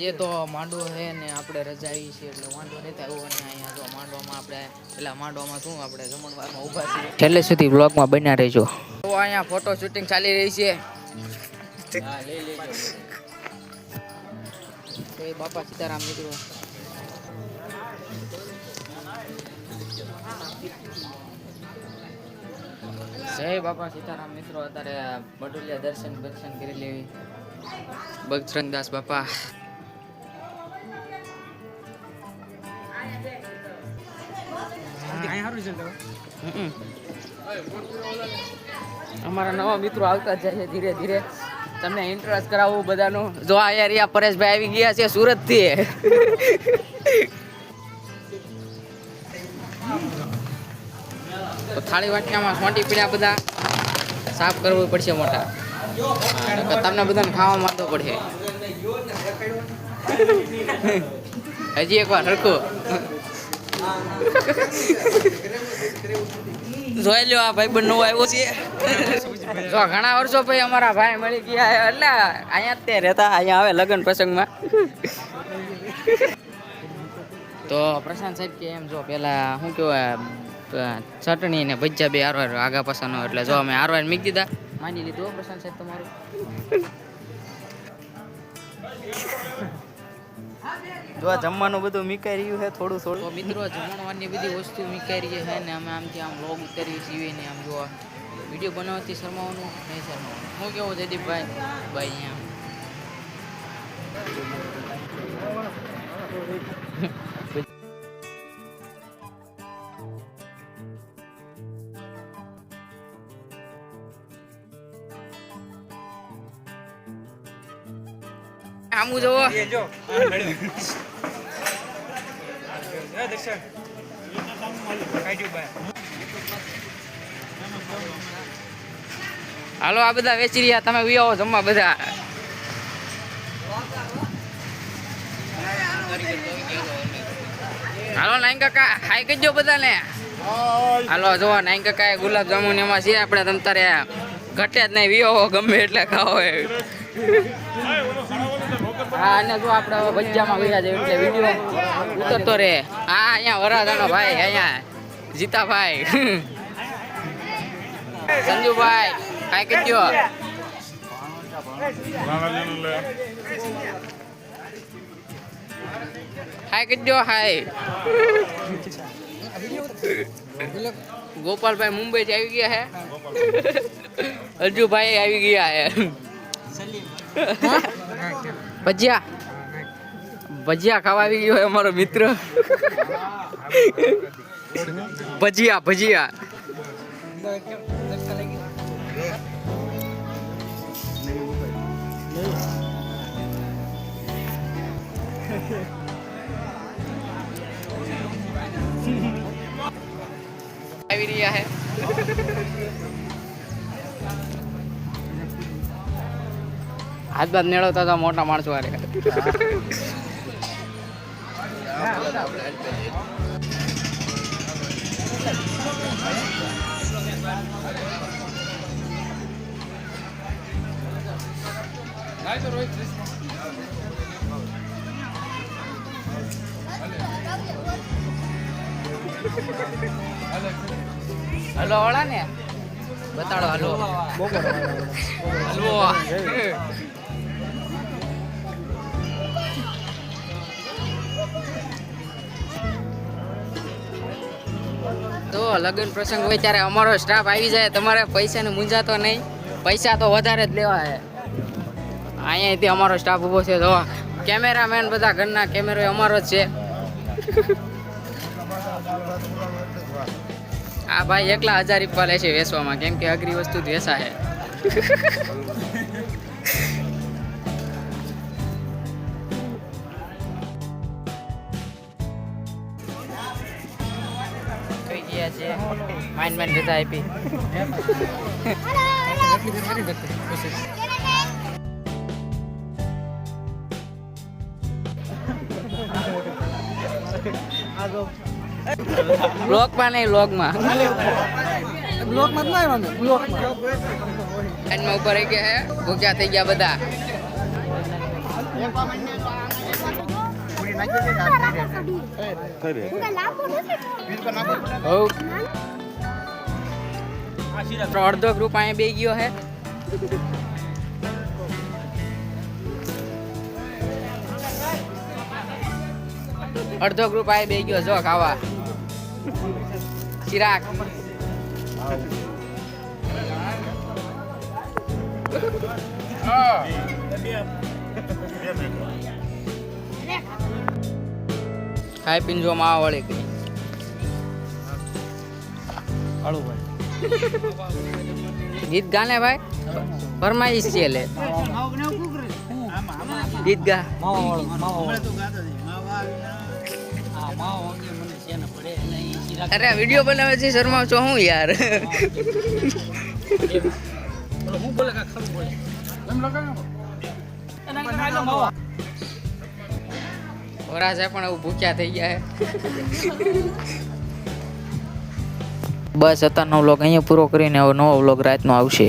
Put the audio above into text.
જે તો માંડવો છે ને આપણે રજા આવી છે એટલે વાંધો નથી આવ્યો અને અહીંયા તો માંડવામાં આપણે પેલા માંડવામાં શું આપણે જમણવારમાં ઊભા છીએ? છેલ્લે સુધી બ્લોગમાં બન્યા રહેજો. તો અહીંયા ફોટો શૂટિંગ ચાલી રહી છે. તો એ બાપા સીતારામ મિત્રો. જય બાપા સીતારામ મિત્રો. અત્યારે બટુલિયા દર્શન દર્શન કરી લેવી. દાસ બાપા. અમારા નવા મિત્રો આવતા જાય છે ધીરે ધીરે. તમને ઇન્ટરેસ્ટ કરાવવું બધાનું. જો આ એરિયા પરેશભાઈ આવી ગયા છે સુરતથી તો થાળી વાટકામાં સોંટી પીડ્યા બધા. સાફ કરવું પડશે મોટા. તમને બધાને ખાવા માંડવો પડશે. હજી એકવાર હરખું. જોઈ લ્યો, આ ભાઈ નવો આવ્યો છે. જો, ઘણા વર્ષો પછી અમારા ભાઈ મળી ગયા એટલે અહીંયા જ તે રહેતા, અહીંયા આવે લગ્ન પ્રસંગમાં. તો પ્રશાંત સાહેબ કે એમ, જો પેલા શું કહેવાય ચટણી ને ભજીયા બે આરવાર આગા પાછાનો એટલે જો અમે આરવાર મીક દીધા. માની લીધું પ્રશાંત સાહેબ તમારું. જો આ જમવાનું બધું મીકાઈ રહ્યું છે, થોડું થોડું. મિત્રો, જમણવાની બધી વસ્તુ મીકાઈ રહી છે ને અમે આમથી આમ લોગ ઉતારીએ છીએ ને આમ જોવા વીડિયો બનાવવાથી શરમાવાનું નહીં શરમાવાનું. હું કેવું જયદીપભાઈ? ભાઈ અહીંયા. આમું જોવો. હાલો આ બધા વેચી રહ્યા. તમે વી આવો જમવા બધા. હાલો નાઈન કાકા હાઈ કહેજો બધાને. હાલો જો નાઈન કાકા એ ગુલાબ જામુન એમાં છે. આપણે તમ તારે ઘટે જ નહીં. વી ગમે એટલે ખાઓ એ હા, અને જો આપણે ભજીયામાં ગયા છે એટલે વીડિયો ઉતરતો રે હા, અહીંયા વરાધાનો ભાઈ, અહીંયા જીતાભાઈ. સંજુભાઈ, કાંઈ કહેજો. હાય કહેજો, હાય. ગોપાલભાઈ મુંબઈ થી આવી ગયા હે. અર્જુભાઈ આવી ગયા હે? ભજીયા. ભજીયા ખાવા આવી ગયો હે અમારો મિત્ર. ભજીયા ભજીયા. આવી રહ્યા હે. હાથ બાદ મેળવતા હતા મોટા માણસો વારે હલો ઓળા ને. બતાડો હલો. હલવો તો લગ્ન પ્રસંગ હોય ત્યારે અમારો સ્ટાફ આવી જાય, તમારે પૈસાને મૂંઝાતો નહીં. પૈસા તો વધારે જ લેવા છે અહીંયાથી અમારો સ્ટાફ ઊભો છે તો કેમેરામેન બધા ઘરના કેમેરો અમારો જ છે. આ ભાઈ એકલા હજાર રૂપિયા લે છે વેચવામાં, કેમ કે અઘરી વસ્તુ જ વેચાય. કઈ ગયા છે માઇન્ડ માઇન રજા આપી. બ્લોકમાં નહીં બ્લોગમાં બ્લોકમાં જ ના આવ્યા બ્લોકમાં લાઈનમાં ઉપર એ ગયા હે ભૂખ્યા થઈ ગયા બધા. અડધો ગ્રુપ અહીંયા બે ગયો હે અડધો ગ્રુપ અહીંયા બે ગયો જો ખાવા ચિરાગ ખાઈ પીને જો માવા વળી ગઈ. ગીત ગાને ભાઈ? ફરમાઈશ છે લે. ગીત ગા. અરે વીડિયો બનાવે છે શર્મા છો હું યાર. ઓરા છે પણ એવું ભૂખ્યા થઈ ગયા બસ અત્યારનો વ્લોગ અહીંયા પૂરો કરીને હવે નવો વ્લોગ રાતનો આવશે.